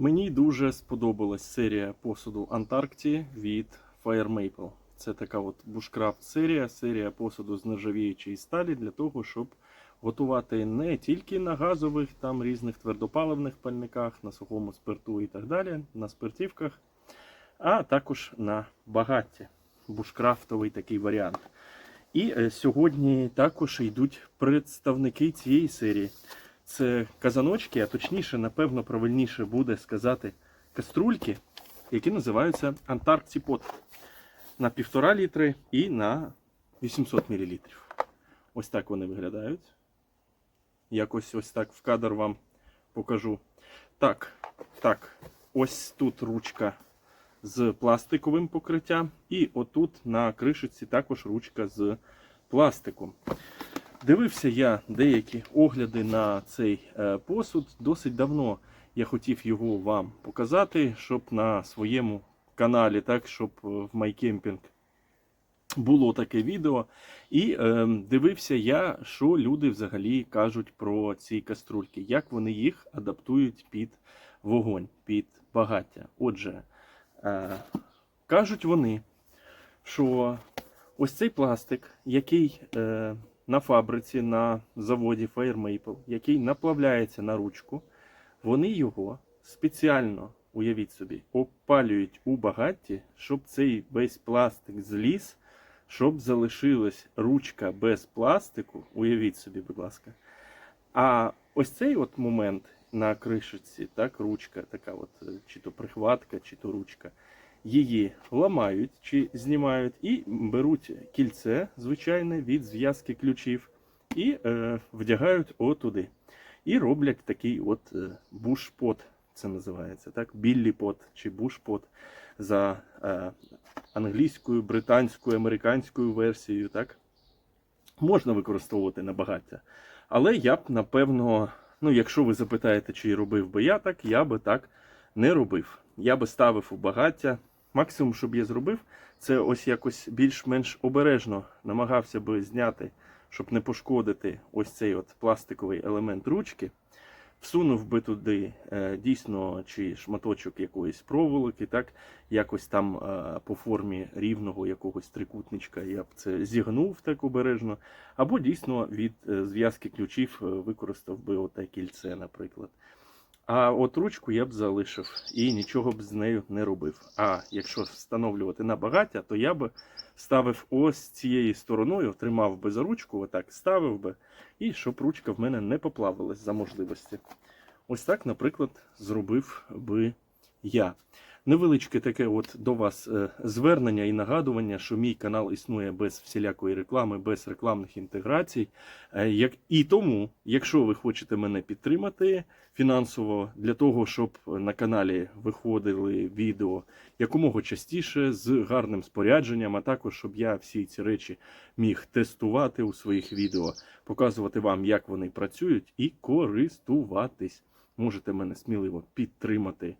Мені дуже сподобалась серія посуду Антаркті від Fire Maple. Це така от бушкрафт серія, серія посуду з нержавіючої сталі для того, щоб готувати не тільки на газових, там різних твердопаливних пальниках, на сухому спирту і так далі, на спиртівках, а також на багатті. Бушкрафтовий такий варіант. І е, сьогодні також йдуть представники цієї серії. Це казаночки, а точніше, напевно, правильніше буде сказати каструльки, які називаються Антарктіпот на 1,5 літри і на 800 мл. Ось так вони виглядають. Якось ось так в кадр вам покажу. Так, так, ось тут ручка з пластиковим покриттям, і отут на кришиці також ручка з пластиком. Дивився я деякі огляди на цей е, посуд досить давно. Я хотів його вам показати, щоб на своєму каналі, так, щоб е, в MyCamping було таке відео. І е, дивився я, що люди взагалі кажуть про ці каструльки, як вони їх адаптують під вогонь, під багаття. Отже, е, кажуть вони, що ось цей пластик, який е, на фабриці, на заводі Fire Maple, який наплавляється на ручку, вони його спеціально, уявіть собі, опалюють у багатті, щоб цей весь пластик зліз, щоб залишилась ручка без пластику, уявіть собі, будь ласка. А ось цей от момент на кришиці, так, ручка, така от, чи то прихватка, чи то ручка, її ламають чи знімають і беруть кільце звичайне від зв'язки ключів і е, вдягають отуди. І роблять такий от е, бушпот, це називається, так? Біллі пот чи бушпот за е, англійською, британською, американською версією. так? Можна використовувати на багаття. Але я б, напевно, ну, якщо ви запитаєте, чи робив би я так, я би так не робив. Я би ставив у багаття. Максимум, що б я зробив, це ось якось більш-менш обережно намагався би зняти, щоб не пошкодити ось цей от пластиковий елемент ручки. Всунув би туди е, дійсно чи шматочок якоїсь проволоки, так, якось там е, по формі рівного якогось трикутничка я б це зігнув так обережно. Або дійсно від е, зв'язки ключів використав би оте кільце, наприклад. А от ручку я б залишив і нічого б з нею не робив. А якщо встановлювати на багаття, то я б ставив ось цією стороною, тримав би за ручку, отак ставив би, і щоб ручка в мене не поплавилась за можливості. Ось так, наприклад, зробив би я. Невеличке таке от до вас е, звернення і нагадування, що мій канал існує без всілякої реклами, без рекламних інтеграцій. Е, і тому, якщо ви хочете мене підтримати фінансово для того, щоб на каналі виходили відео якомога частіше з гарним спорядженням, а також щоб я всі ці речі міг тестувати у своїх відео, показувати вам, як вони працюють, і користуватись. Можете мене сміливо підтримати.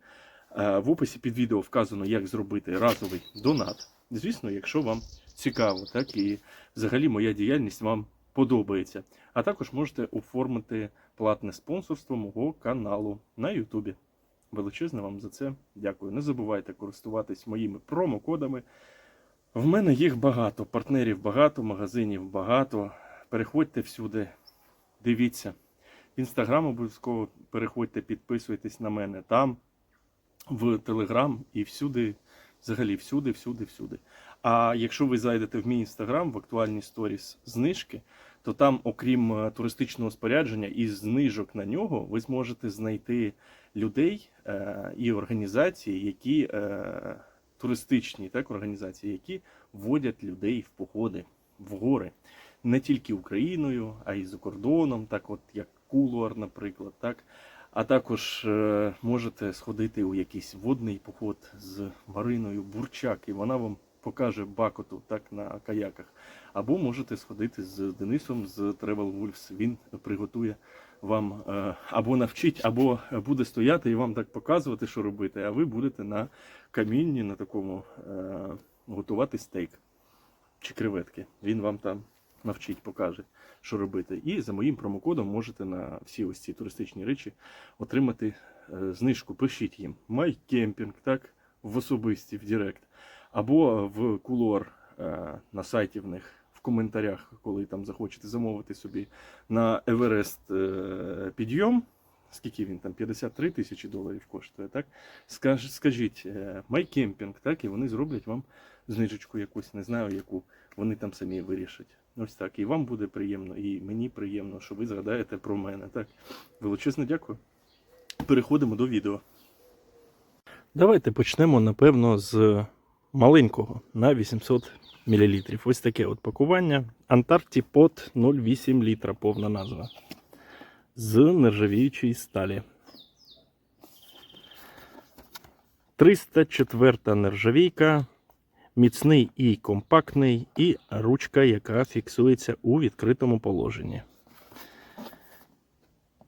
Е, В описі під відео вказано, як зробити разовий донат. Звісно, якщо вам цікаво, так і взагалі моя діяльність вам подобається. А також можете оформити платне спонсорство мого каналу на Ютубі. Величезне вам за це дякую. Не забувайте користуватись моїми промокодами. В мене їх багато, партнерів багато, магазинів багато. Переходьте всюди, дивіться. В інстаграм обов'язково переходьте, підписуйтесь на мене там в Телеграм і всюди, взагалі всюди, всюди, всюди. А якщо ви зайдете в мій інстаграм в актуальні сторіс знижки, то там, окрім е, туристичного спорядження і знижок на нього, ви зможете знайти людей е, і організації, які е, туристичні так, організації, які вводять людей в походи, в гори. Не тільки Україною, а й за кордоном, так от як Кулуар, наприклад, так. А також е, можете сходити у якийсь водний поход з Мариною Бурчак, і вона вам покаже бакоту так на каяках. Або можете сходити з Денисом з Travel Wolves. Він приготує вам е, або навчить, або буде стояти і вам так показувати, що робити. А ви будете на камінні, на такому е, готувати стейк чи креветки. Він вам там навчить, покаже, що робити. І за моїм промокодом можете на всі ось ці туристичні речі отримати е, знижку, пишіть їм MyCamping, так, в особисті, в Директ, або в кулор е, на сайті в них в коментарях, коли там захочете замовити собі на Еверест е, підйом. Скільки він там? 53 тисячі доларів коштує, так? Скаж, скажіть, е, MyCamping, так, і вони зроблять вам знижечку якусь, не знаю яку, вони там самі вирішать. Ось так. І вам буде приємно, і мені приємно, що ви згадаєте про мене. Так. Величезне дякую. Переходимо до відео. Давайте почнемо, напевно, з маленького на 800 мл. Ось таке от пакування. Антарктіпот 0,8 літра, повна назва. З нержавіючої сталі. 304 нержавійка. Міцний і компактний, і ручка, яка фіксується у відкритому положенні.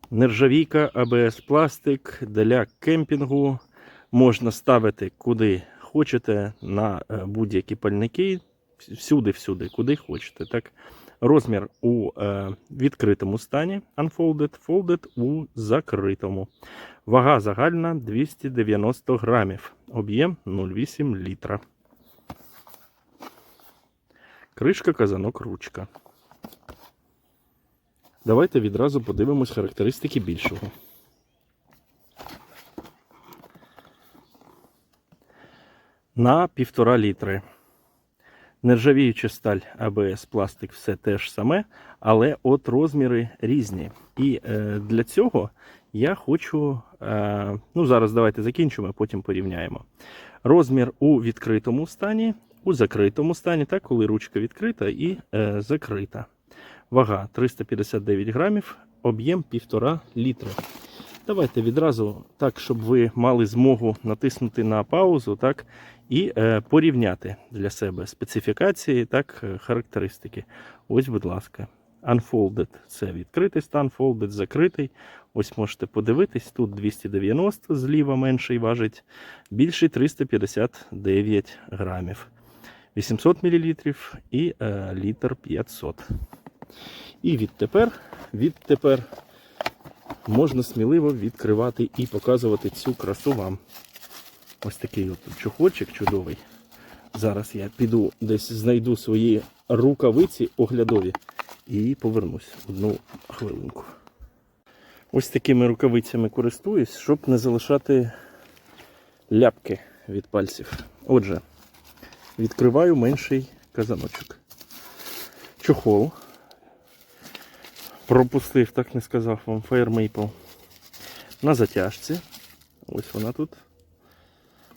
Нержавійка, АБС пластик для кемпінгу. Можна ставити куди хочете на е, будь-які пальники. Всюди-всюди, куди хочете. Так? Розмір у е, відкритому стані unfolded, folded у закритому. Вага загальна 290 грамів. Об'єм 0,8 літра. Кришка, казанок, ручка. Давайте відразу подивимось характеристики більшого. На 1,5 літри. Нержавіюча сталь АБС пластик все те ж саме, але от розміри різні. І е, для цього я хочу. Е, ну, зараз давайте закінчимо, потім порівняємо. Розмір у відкритому стані, у закритому стані, так, коли ручка відкрита і е, закрита. Вага 359 грамів, об'єм 1,5 літра. Давайте відразу так, щоб ви мали змогу натиснути на паузу, так, і е, порівняти для себе специфікації, так, е, характеристики. Ось, будь ласка. Unfolded це відкритий стан, folded закритий. Ось можете подивитись, тут 290 зліва менший важить, більший 359 грамів. 800 мл і е, літр 500. І відтепер, відтепер можна сміливо відкривати і показувати цю красу вам. Ось такий от чохольчик чудовий. Зараз я піду десь знайду свої рукавиці оглядові і повернусь одну хвилинку. Ось такими рукавицями користуюсь, щоб не залишати ляпки від пальців. Отже, відкриваю менший казаночок. Чохол. Пропустив, так не сказав вам, Fire Maple. На затяжці. Ось вона тут.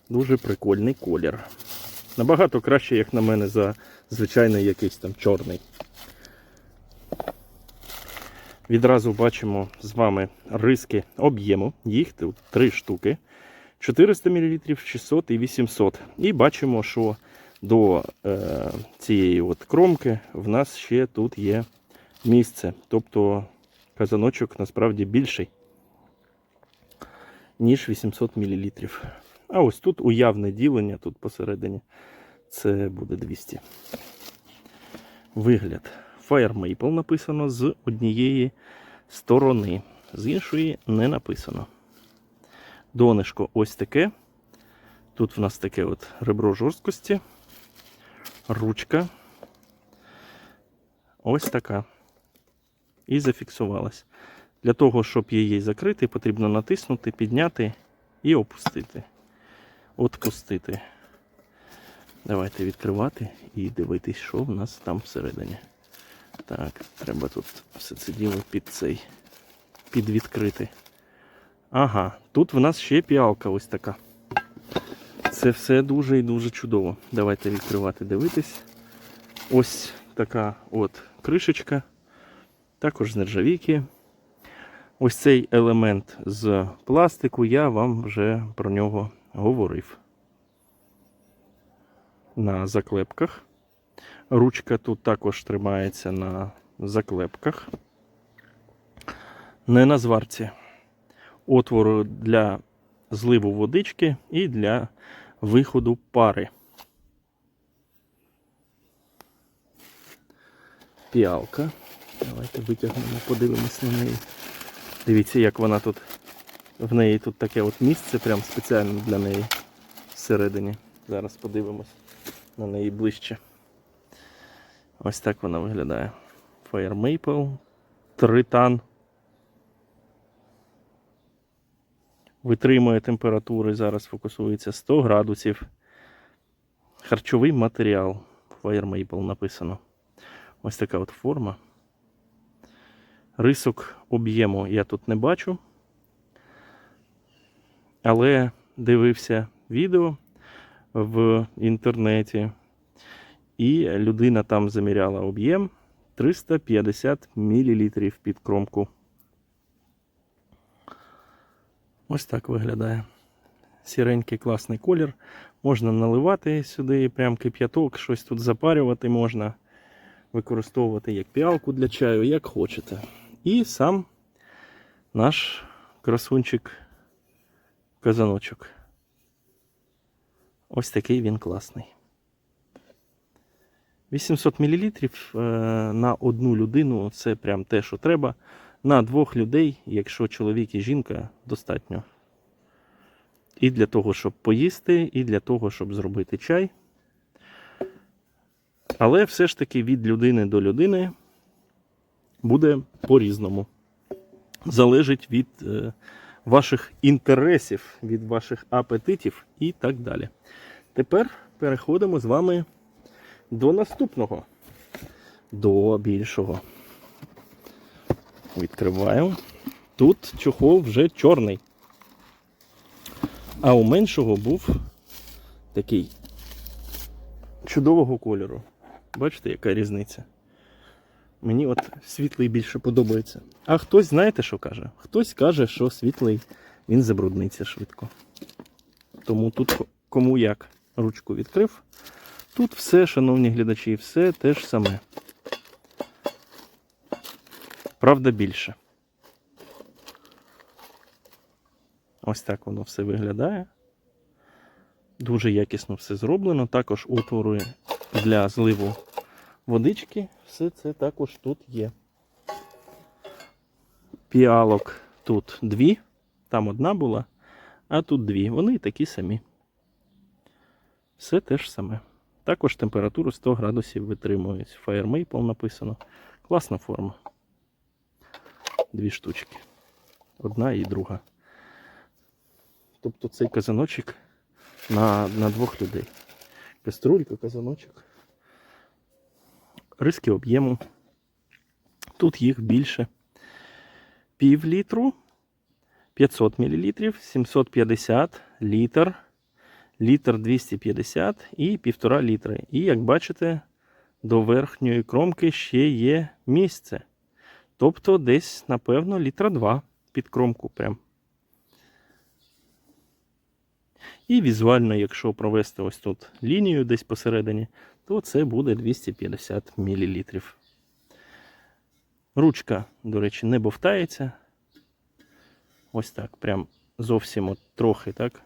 Дуже прикольний колір. Набагато краще, як на мене, за звичайний якийсь там чорний. Відразу бачимо з вами риски об'єму. Їх тут три штуки. 400 мл, 600 і 800. І бачимо, що до е, цієї от кромки в нас ще тут є місце. Тобто казаночок насправді більший, ніж 800 мл. А ось тут уявне ділення, тут посередині, це буде 200. Вигляд. Fire Maple написано з однієї сторони, з іншої не написано. Донишко ось таке. Тут в нас таке от ребро жорсткості, ручка. Ось така. І зафіксувалась. Для того, щоб її закрити, потрібно натиснути, підняти і опустити. Отпустити. Давайте відкривати і дивитись, що в нас там всередині. Так, треба тут все це діло під цей підвідкрити. Ага, тут в нас ще піалка ось така. Це все дуже і дуже чудово. Давайте відкривати, дивитись. Ось така от кришечка. Також з нержавійки. Ось цей елемент з пластику, я вам вже про нього говорив. На заклепках. Ручка тут також тримається на заклепках. Не на зварці. Отвору для зливу водички і для виходу пари. Піалка. Давайте витягнемо, подивимось на неї. Дивіться, як вона тут В неї тут таке от місце, прям спеціально для неї всередині. Зараз подивимось на неї ближче. Ось так вона виглядає. Fire Maple, Тритан. Витримує температури, зараз фокусується 100 градусів. Харчовий матеріал. Fire Maple написано. Ось така от форма. Рисок об'єму я тут не бачу. Але дивився відео в інтернеті, і людина там заміряла об'єм 350 мл під кромку. Ось так виглядає. Сіренький класний колір. Можна наливати сюди прям кип'яток, щось тут запарювати можна, використовувати як піалку для чаю, як хочете. І сам наш красунчик казаночок. Ось такий він класний. 800 мл на одну людину це прям те, що треба. На двох людей, якщо чоловік і жінка, достатньо. І для того, щоб поїсти, і для того, щоб зробити чай. Але все ж таки від людини до людини буде по-різному. Залежить від е, ваших інтересів, від ваших апетитів і так далі. Тепер переходимо з вами до наступного, до більшого. Відкриваємо. Тут чохол вже чорний. А у меншого був такий чудового кольору. Бачите, яка різниця? Мені от світлий більше подобається. А хтось, знаєте, що каже? Хтось каже, що світлий він забрудниться швидко. Тому тут кому як ручку відкрив. Тут все, шановні глядачі, все те ж саме. Правда, більше. Ось так воно все виглядає. Дуже якісно все зроблено. Також отвори для зливу водички. Все це також тут є. Піалок тут дві, там одна була, а тут дві. Вони такі самі. Все те ж саме. Також температуру 100 градусів витримують. Maple написано. Класна форма. Дві штучки. Одна і друга. Тобто цей казаночок на, на двох людей. Каструлька, казаночок. Риски об'єму. Тут їх більше. Пів літру, 500 мл, 750 літр, літр 250 і півтора літри. І як бачите, до верхньої кромки ще є місце. Тобто десь, напевно, літра 2 під кромку прям. І візуально, якщо провести ось тут лінію десь посередині, то це буде 250 мл. Ручка, до речі, не бовтається. Ось так, прям зовсім от трохи, так?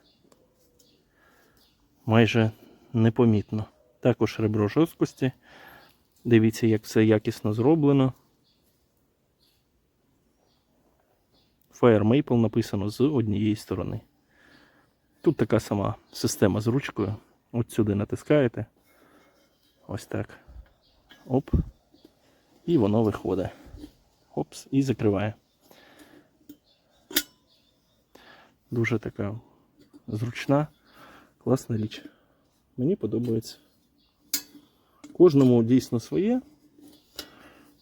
Майже непомітно. Також ребро жорсткості. Дивіться, як все якісно зроблено. Fire Maple написано з однієї сторони. Тут така сама система з ручкою. От сюди натискаєте. Ось так. Оп. І воно виходить. Опс, і закриває. Дуже така зручна, класна річ. Мені подобається. Кожному дійсно своє.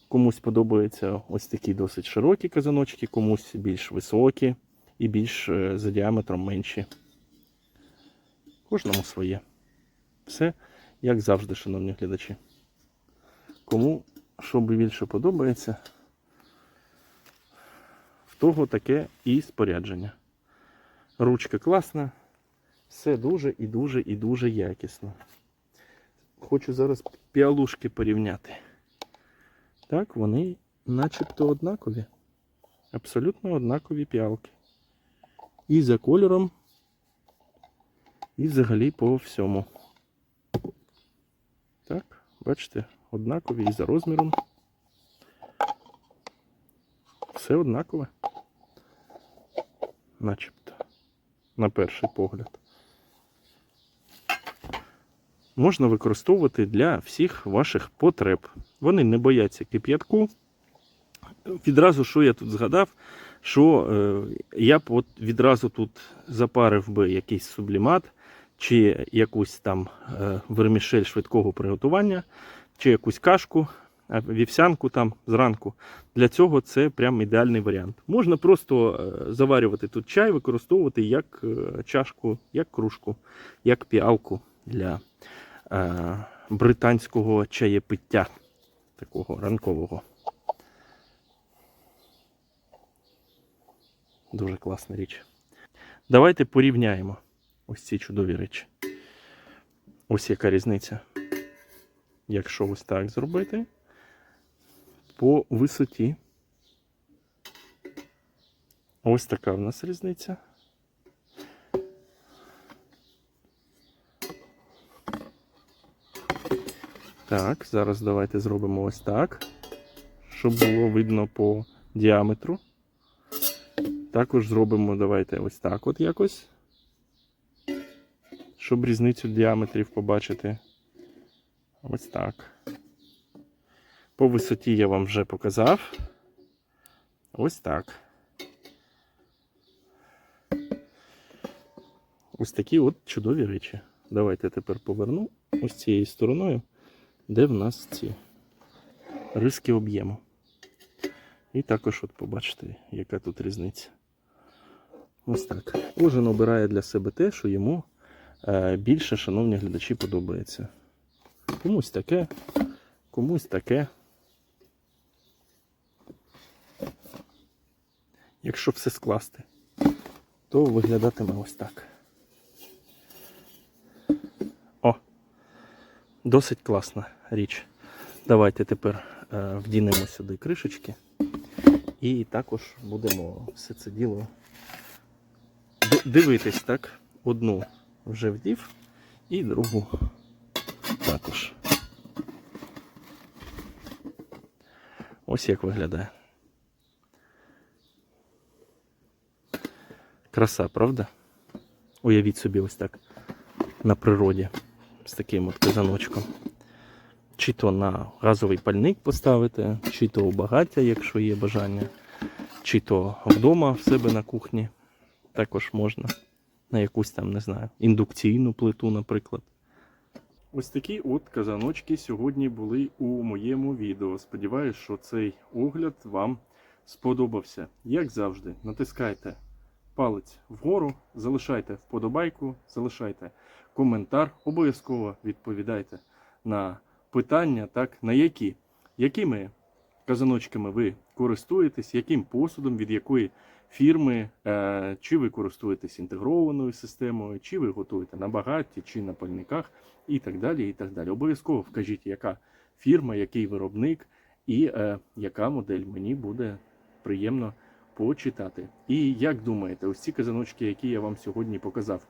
Комусь подобаються ось такі досить широкі казаночки, комусь більш високі і більш е, за діаметром менші. Кожному своє. Все, як завжди, шановні глядачі. Кому що більше подобається, в того таке і спорядження. Ручка класна, все дуже і дуже і дуже якісно. Хочу зараз піалушки порівняти. Так, вони начебто однакові. Абсолютно однакові піалки. І за кольором, і взагалі по всьому. Так, бачите, однакові і за розміром. Все однакове. начебто, на перший погляд. Можна використовувати для всіх ваших потреб. Вони не бояться кип'ятку. Відразу, що я тут згадав, що е, я б от відразу тут запарив би якийсь сублімат, чи якусь там е, вермішель швидкого приготування, чи якусь кашку, вівсянку там зранку. Для цього це прям ідеальний варіант. Можна просто е, заварювати тут чай, використовувати як чашку, як кружку, як піалку для британського чаєпиття, такого ранкового. Дуже класна річ. Давайте порівняємо ось ці чудові речі. Ось яка різниця. Якщо ось так зробити, по висоті. Ось така в нас різниця. Так, зараз давайте зробимо ось так, щоб було видно по діаметру. Також зробимо давайте ось так от якось. Щоб різницю діаметрів побачити. Ось так. По висоті я вам вже показав. Ось так. Ось такі от чудові речі. Давайте тепер поверну ось цією стороною, де в нас ці риски об'єму. І також от побачите, яка тут різниця. Ось так. Кожен обирає для себе те, що йому е, більше, шановні глядачі, подобається. Комусь таке, комусь таке. Якщо все скласти, то виглядатиме ось так. О! Досить класна річ. Давайте тепер е, вдінемо сюди кришечки. І також будемо все це діло дивитись, так? Одну вже вдів і другу також. Ось як виглядає. Краса, правда? Уявіть собі ось так на природі з таким от казаночком. Чи то на газовий пальник поставити, чи то у багаття, якщо є бажання, чи то вдома в себе на кухні також можна. На якусь там, не знаю, індукційну плиту, наприклад. Ось такі от казаночки сьогодні були у моєму відео. Сподіваюсь, що цей огляд вам сподобався. Як завжди, натискайте палець вгору, залишайте вподобайку, залишайте коментар, обов'язково відповідайте на питання, так, на які, якими казаночками ви користуєтесь, яким посудом, від якої фірми, е, чи ви користуєтесь інтегрованою системою, чи ви готуєте на багатті, чи на пальниках, і так далі. і так далі. Обов'язково вкажіть, яка фірма, який виробник і е, яка модель мені буде приємно почитати. І як думаєте, ось ці казаночки, які я вам сьогодні показав,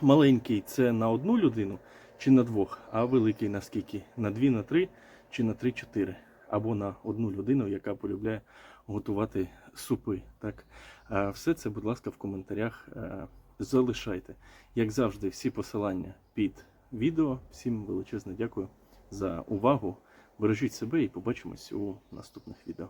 маленький це на одну людину чи на двох, а великий на скільки? На дві, на три чи на три-чотири, або на одну людину, яка полюбляє готувати супи. Так, все це, будь ласка, в коментарях е, залишайте. Як завжди, всі посилання під відео. Всім величезне дякую за увагу. Бережіть себе і побачимось у наступних відео.